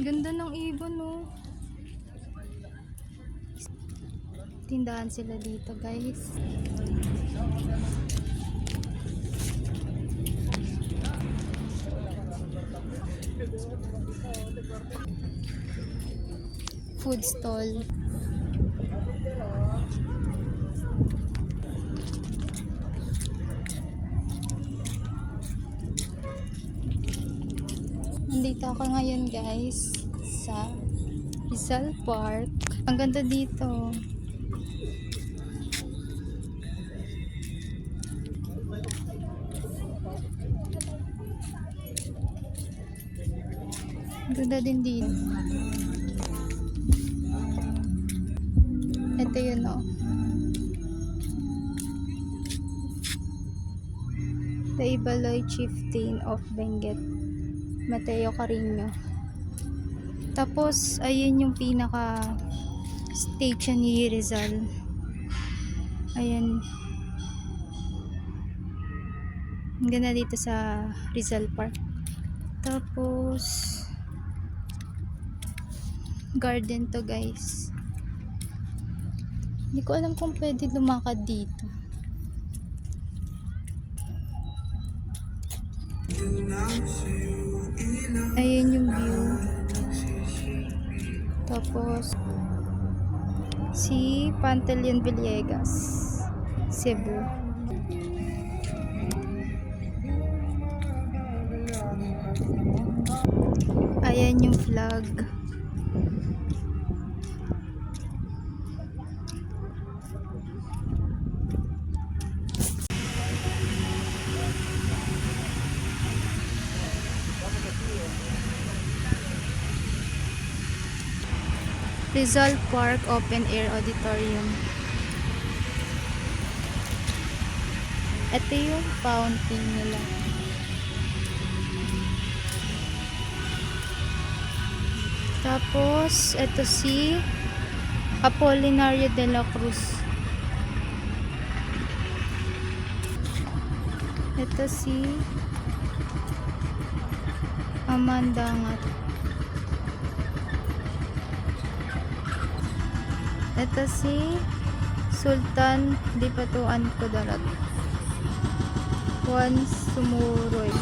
Ganda ng ibon, oh. Tindahan sila dito, guys. Food stall. Nandito ako ngayon guys sa Rizal Park. Ang ganda dito. Ang ganda din dito. Ito yun oh. The Ibaloy Chieftain of Benguet. Mateo Carino. Tapos, ayun yung pinaka station ni Rizal. Ayan. Ganda dito sa Rizal Park. Tapos, garden to guys. Hindi ko alam kung pwede lumakad dito. Ayan Tapos, si Pantaleon Villegas, Cebu. Ayan yung flag. Rizal Park Open Air Auditorium. Ito yung fountain nila. Tapos, ito si Apolinario de la Cruz. Ito si Amandangat. Ito si Sultan Dipatuan Kudarat. Juan Sumuroy.